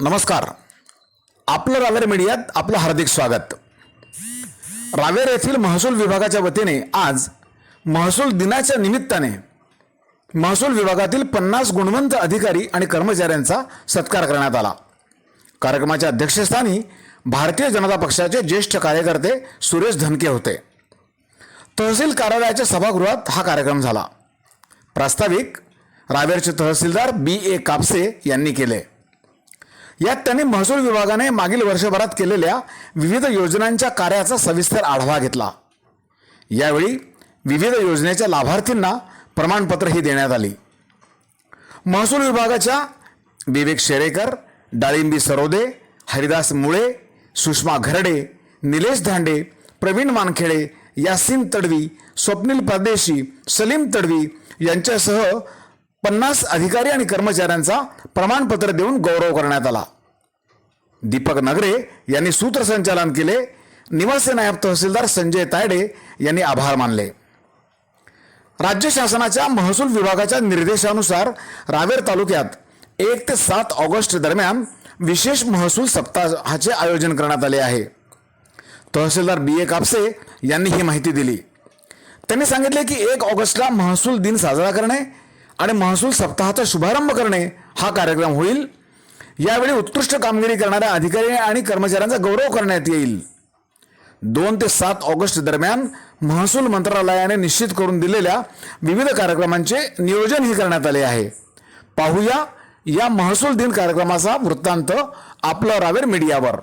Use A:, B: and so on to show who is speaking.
A: नमस्कार. आपलं रावेर मीडियात आपलं हार्दिक स्वागत. रावेर येथील महसूल विभागाच्या वतीने आज महसूल दिनाच्या निमित्ताने महसूल विभागातील पन्नास गुणवंत अधिकारी आणि कर्मचाऱ्यांचा सत्कार करण्यात आला. कार्यक्रमाच्या अध्यक्षस्थानी भारतीय जनता पक्षाचे ज्येष्ठ कार्यकर्ते सुरेश धनके होते. तहसील कार्यालयाच्या सभागृहात हा कार्यक्रम झाला. प्रास्ताविक रावेरचे तहसीलदार बी ए कापसे यांनी केले. यात त्यांनी महसूल विभागाने मागील वर्षभरात केलेल्या विविध योजनांच्या कार्याचा सविस्तर आढावा घेतला. यावेळी विविध योजनेच्या लाभार्थींना प्रमाणपत्रही देण्यात आली. महसूल विभागाच्या विवेक शेरेकर डाळिंबी सरोदे हरिदास मुळे सुषमा घरडे निलेश धांडे प्रवीण मानखेडे यासीन तडवी स्वप्नील परदेशी सलीम तडवी यांच्यासह पन्नास अधिकारी आणि कर्मचाऱ्यांचा प्रमाणपत्र देऊन गौरव करण्यात आला. दीपक नगरे यांनी सूत्रसंचालन केले. निवासी नायब तहसीलदार संजय तायडे यांनी आभार मानले. राज्य शासनाच्या महसूल विभागाच्या निर्देशानुसार रावेर तालुक्यात एक ते सात ऑगस्ट दरम्यान विशेष महसूल सप्ताहाचे आयोजन करण्यात आले आहे. तहसीलदार बी ए कापसे यांनी ही माहिती दिली. त्यांनी सांगितले की एक ऑगस्टला महसूल दिन साजरा करणे आणि महसूल सप्ताहाचा शुभारंभ करणे हा कार्यक्रम होईल. यावेळी उत्कृष्ट कामगिरी करणाऱ्या अधिकारी आणि कर्मचाऱ्यांचा गौरव करण्यात येईल. दोन ते सात ऑगस्ट दरम्यान महसूल मंत्रालयाने निश्चित करून दिलेल्या विविध कार्यक्रमांचे नियोजनही करण्यात आले आहे. पाहूया या महसूल दिन कार्यक्रमाचा वृत्तांत आपलं रावेर मीडियावर.